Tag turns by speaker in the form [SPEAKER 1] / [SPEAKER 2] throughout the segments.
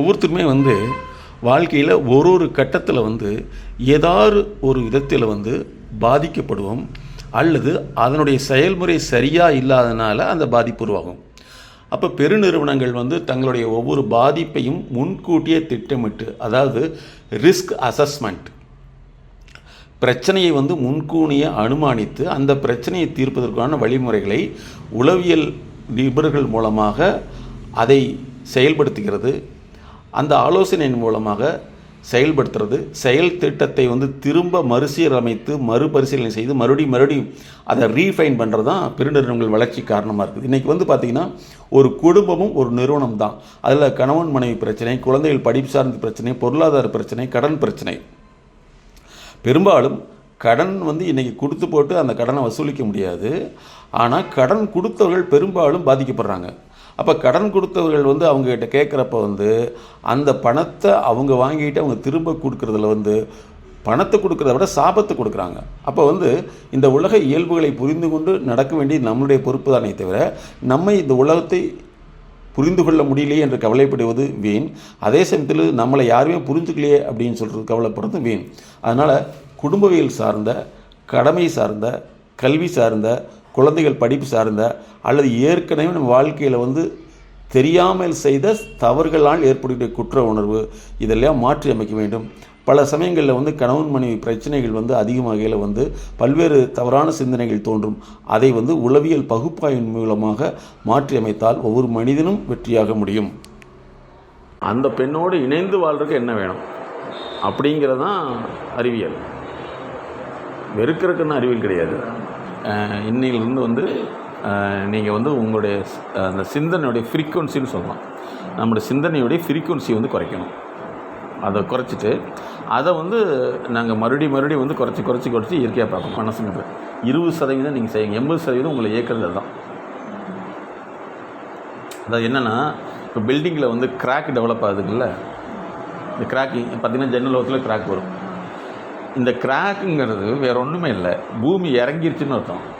[SPEAKER 1] ஒவ்வொருத்தருமே வந்து வாழ்க்கையில் ஒரு ஒரு கட்டத்தில் வந்து ஏதாவது ஒரு விதத்தில் வந்து பாதிக்கப்படுவோம் அல்லது அதனுடைய செயல்முறை சரியாக இல்லாதனால அந்த பாதிப்பு உருவாகும். அப்போ பெருநிறுவனங்கள் வந்து தங்களுடைய ஒவ்வொரு பாதிப்பையும் முன்கூட்டியே திட்டமிட்டு அதாவது ரிஸ்க் அசஸ்மெண்ட் பிரச்சனையை வந்து முன்கூணியே அனுமானித்து அந்த பிரச்சனையை தீர்ப்பதற்கான வழிமுறைகளை உளவியல் நிபுணர்கள் மூலமாக அதை செயல்படுத்துகிறது. அந்த ஆலோசனையின் மூலமாக செயல்படுத்துறது. செயல் திட்டத்தை வந்து திரும்ப மறுசீரமைத்து மறுபரிசீலனை செய்து மறுபடியும் மறுபடியும் அதை ரீஃபைன் பண்ணுறது தான் பெருநிறுவனங்கள் வளர்ச்சி காரணமாக இருக்குது. இன்றைக்கி வந்து பார்த்திங்கன்னா ஒரு குடும்பமும் ஒரு நிறுவனம் தான். அதில் கணவன் மனைவி பிரச்சனை குழந்தைகள் படிப்பு சார்ந்த பிரச்சனை பொருளாதார பிரச்சனை கடன் பிரச்சனை. பெரும்பாலும் கடன் வந்து இன்றைக்கி கொடுத்து போட்டு அந்த கடனை வசூலிக்க முடியாது. ஆனால் கடன் கொடுத்தவர்கள் பெரும்பாலும் பாதிக்கப்படுறாங்க. அப்போ கடன் கொடுத்தவர்கள் வந்து அவங்ககிட்ட கேட்குறப்ப வந்து அந்த பணத்தை அவங்க வாங்கிட்டு அவங்க திரும்ப கொடுக்குறதுல வந்து பணத்தை கொடுக்குறத விட சாபத்தை கொடுக்குறாங்க. அப்போ வந்து இந்த உலக இயல்புகளை புரிந்து கொண்டு நடக்க வேண்டியது நம்மளுடைய பொறுப்பு தானே தவிர நம்ம இந்த உலகத்தை புரிந்து கொள்ள முடியலையே என்று கவலைப்படுவது வீண். அதே சமயத்தில் நம்மளை யாருமே புரிஞ்சுக்கலையே அப்படின்னு சொல்கிறது கவலைப்படுறது வீண். அதனால் குடும்பவியல் சார்ந்த கடமை சார்ந்த கல்வி சார்ந்த குழந்தைகள் படிப்பு சார்ந்த அல்லது ஏற்கனவே நம்ம வாழ்க்கையில் வந்து தெரியாமல் செய்த தவறுகளால் ஏற்படக்கூடிய குற்ற உணர்வு இதெல்லாம் மாற்றி அமைக்க வேண்டும். பல சமயங்களில் வந்து கணவன் மனைவி பிரச்சனைகள் வந்து அதிகமாகையில் வந்து பல்வேறு தவறான சிந்தனைகள் தோன்றும். அதை வந்து உளவியல் பகுப்பாய்வின் மூலமாக மாற்றி அமைத்தால் ஒவ்வொரு மனிதனும் வெற்றியாக முடியும். அந்த பெண்ணோடு இணைந்து வாழ்றதுக்கு என்ன வேணும்? அப்படிங்கிறதான் அறிவியல். வெறுக்கிறதுக்குன்னு அறிவியல் கிடையாது. இன்னிலிருந்து வந்து நீங்கள் வந்து உங்களுடைய அந்த சிந்தனையுடைய ஃப்ரீக்குவன்சின்னு சொல்லலாம். நம்மளுடைய சிந்தனையுடைய ஃப்ரீக்குவன்சி வந்து குறைக்கணும். அதை குறைச்சிட்டு அதை வந்து நாங்கள் மறுபடியும் மறுபடியும் வந்து குறைச்சி குறைச்சி குறைச்சி இயற்கையாக பார்ப்போம். மனசுங்கிறது இருபது சதவீதம் நீங்கள் செய்யுங்க எண்பது சதவீதம் உங்களை இயக்கிறது தான் அதாவது என்னென்னா இப்போ பில்டிங்கில் வந்து கிராக் டெவலப் ஆகுதுங்கள இந்த கிராக்கிங் பார்த்தீங்கன்னா ஜன்னல் ஓரத்தில் கிராக் வரும். இந்த கிராக்குங்கிறது வேற ஒன்றுமே இல்லை. பூமி இறங்கிருச்சுன்னு அர்த்தம்.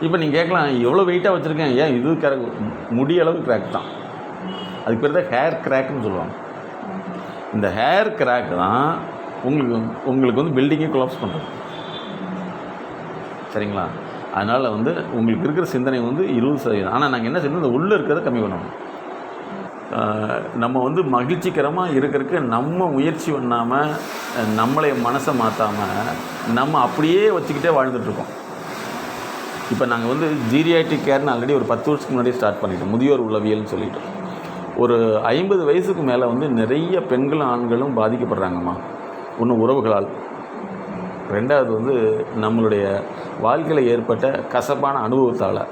[SPEAKER 1] இப்போ நீங்கள் கேட்கலாம் எவ்வளோ வெயிட்டாக வச்சுருக்கேன்? ஏன் இது கிராக் முடியளவு கிராக் தான். அதுக்கு பேர் தான் ஹேர் கிராக்னு சொல்லுவாங்க. இந்த ஹேர் கிராக் தான் உங்களுக்கு வந்து- உங்களுக்கு வந்து பில்டிங்கே கொலாப்ஸ் பண்ணுறது சரிங்களா? அதனால் வந்து உங்களுக்கு இருக்கிற சிந்தனை வந்து இருபது சதவீதம். ஆனால் நாங்கள் என்ன செய்யணும் இந்த உள்ளே இருக்கிறத கம்மி பண்ணணும். நம்ம வந்து மகிழ்ச்சிகரமாக இருக்கிறதுக்கு நம்ம முயற்சி பண்ணாமல் நம்மளை மனசை மாற்றாமல் நம்ம அப்படியே வச்சுக்கிட்டே வாழ்ந்துட்டுருக்கோம் இப்போ நாங்கள் வந்து ஜீரியாட்டிக் கேர்னு ஆல்ரெடி ஒரு பத்து வருஷத்துக்கு முன்னாடி ஸ்டார்ட் பண்ணிட்டோம். முதியோர் உளவியல்னு சொல்லிட்டோம் ஒரு ஐம்பது வயசுக்கு மேலே வந்து நிறைய பெண்களும் ஆண்களும் பாதிக்கப்படுறாங்கம்மா. ஒன்று உறவுகளால். ரெண்டாவது வந்து நம்மளுடைய வாழ்க்கையில் ஏற்பட்ட கசப்பான அனுபவத்தால்.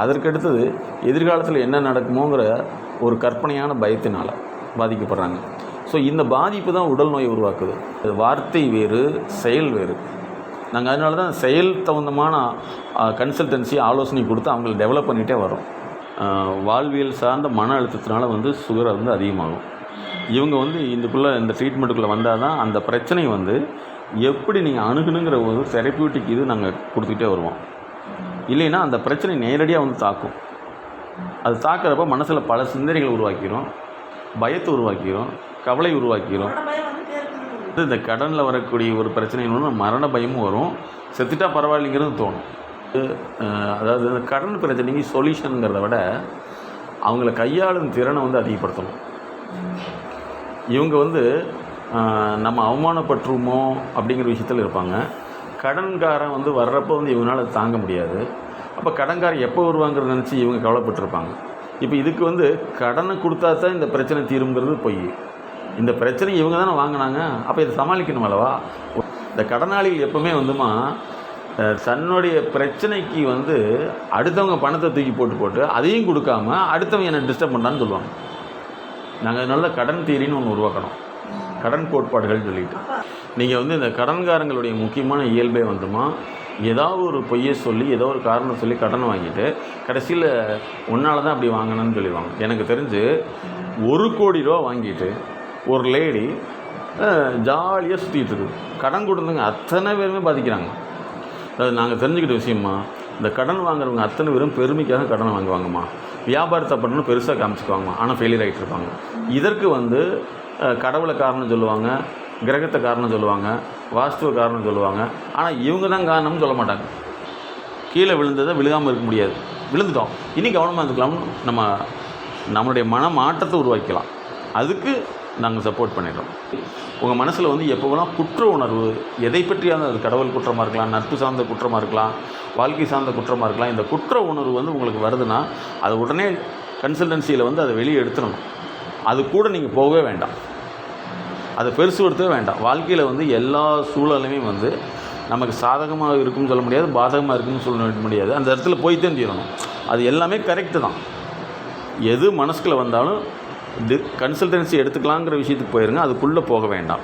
[SPEAKER 1] அதற்கடுத்தது எதிர்காலத்தில் என்ன நடக்குமோங்கிற ஒரு கற்பனையான பயத்தினால் பாதிக்கப்படுறாங்க. ஸோ இந்த பாதிப்பு தான் உடல் நோயை உருவாக்குது. வார்த்தை வேறு செயல் வேறு. நாங்கள் அதனால தான் செயல் தகுந்தமான கன்சல்டன்சி ஆலோசனை கொடுத்து அவங்களை டெவலப் பண்ணிகிட்டே வரோம் வாழ்வியல் சார்ந்த மன அழுத்தத்தினால வந்து சுகர் வந்து அதிகமாகும். இவங்க வந்து இதுக்குள்ளே இந்த ட்ரீட்மெண்ட்டுக்குள்ளே வந்தால் தான் அந்த பிரச்சனை வந்து எப்படி நீங்கள் அணுகணுங்கிற ஒரு தெரப்பியூட்டிக் இது நாங்கள் கொடுத்துக்கிட்டே வருவோம். இல்லைன்னா அந்த பிரச்சனை நேரடியாக வந்து தாக்கும். அது தாக்குறப்ப மனசில் பல சிந்தனைகள் உருவாக்கிரும் பயத்தை உருவாக்கிரும் கவலை உருவாக்கிரும். வந்து இந்த கடனில் வரக்கூடிய ஒரு பிரச்சனை என்னன்னா மரண பயமும் வரும். செத்துட்டா பரவாயில்லைங்கிறது தோணும். அதாவது இந்த கடன் பிரச்சனைக்கு சொல்யூஷனுங்கிறத விட அவங்கள கையாளும் திறனை வந்து அதிகப்படுத்தணும். இவங்க வந்து நம்ம அவமானப்பட்டுருமோ அப்படிங்கிற விஷயத்தில் இருப்பாங்க. கடன்காரன் வந்து வர்றப்போ வந்து அதை தாங்க முடியாது. அப்போ கடன்காரன் எப்போ வருவாங்கிறத நினச்சி இவங்க கவலைப்பட்டிருப்பாங்க. இப்போ இதுக்கு வந்து கடனை கொடுத்தா தான் இந்த பிரச்சனை தீருங்கிறது பொய். இந்த பிரச்சனை இவங்க தானே வாங்கினாங்க. அப்போ இதை சமாளிக்கணும் அல்லவா? இந்த கடனாளிகள் எப்போவுமே வந்துமா தன்னுடைய பிரச்சனைக்கு வந்து அடுத்தவங்க பணத்தை தூக்கி போட்டு போட்டு அதையும் கொடுக்காம அடுத்தவங்க என்னை டிஸ்டர்ப் பண்ணான்னு சொல்லுவாங்க. நாங்கள் அதனால கடன் தீரின்னு ஒன்று உருவாக்கணும். கடன் கோட்பாடுகள் சொல்லிட்டு. நீங்கள் வந்து இந்த கடன்காரங்களுடைய முக்கியமான இயல்பே வந்துமா ஏதாவது ஒரு பொய்யை சொல்லி ஏதோ ஒரு காரணம் சொல்லி கடன் வாங்கிட்டு கடைசியில் உன்னால தான் அப்படி வாங்கினேன்னு சொல்லிடுவாங்க. எனக்கு தெரிஞ்சு ஒரு கோடி ரூபா வாங்கிட்டு ஒரு லேடி ஜாலியாக சுற்றிட்டு இருக்குது கடன் கொடுத்தவங்க அத்தனை பேருமே பாதிக்கிறாங்க. அதாவது நாங்கள் தெரிஞ்சுக்கிட்ட விஷயமா இந்த கடன் வாங்குறவங்க அத்தனை பேரும் பெருமைக்காக கடன் வாங்குவாங்கம்மா. வியாபாரத்தை பண்ணணும் பெருசாக காமிச்சுக்குவாங்கம்மா. ஆனால் ஃபெயிலியர் ஆகிட்டு இருப்பாங்க. இதற்கு வந்து கடவுளை காரணம் சொல்லுவாங்க. கிரகத்தை காரணம் சொல்லுவாங்க வாஸ்துவ காரணம் சொல்லுவாங்க. ஆனால் இவங்க தான் காரணம்னு சொல்ல மாட்டாங்க. கீழே விழுந்ததை விழுகாமல் இருக்க முடியாது. விழுந்துட்டோம். இனி கவனமாக இருந்துக்கலாம்னு நம்ம நம்மளுடைய மன மாற்றத்தை உருவாக்கலாம் அதுக்கு நாங்கள் சப்போர்ட் பண்ணிடுறோம். உங்கள் மனசில் வந்து எப்போவெல்லாம் குற்ற உணர்வு எதை பற்றியாவது அது கடவுள் குற்றமாக இருக்கலாம் நட்பு சார்ந்த குற்றமாக இருக்கலாம் வாழ்க்கை சார்ந்த குற்றமாக இருக்கலாம் இந்த குற்ற உணர்வு வந்து உங்களுக்கு வருதுன்னா அது உடனே கன்சல்டன்சியில் வந்து அதை வெளியே எடுத்துடணும். அது கூட நீங்கள் போகவே வேண்டாம். அதை பெருசு பெருசுபடுத்தவே வேண்டாம். வாழ்க்கையில் வந்து எல்லா சூழலுமே வந்து நமக்கு சாதகமாக இருக்கும்னு சொல்ல முடியாது பாதகமாக இருக்கும்னு சொல்ல முடியாது. அந்த இடத்துல போய் தான் தீரணும். அது எல்லாமே கரெக்டு தான். எது மனசுக்குள்ள வந்தாலும் இது கன்சல்டன்சி எடுத்துக்கலாங்கிற விஷயத்துக்கு போயிருங்க அதுக்குள்ளே போக வேண்டாம்.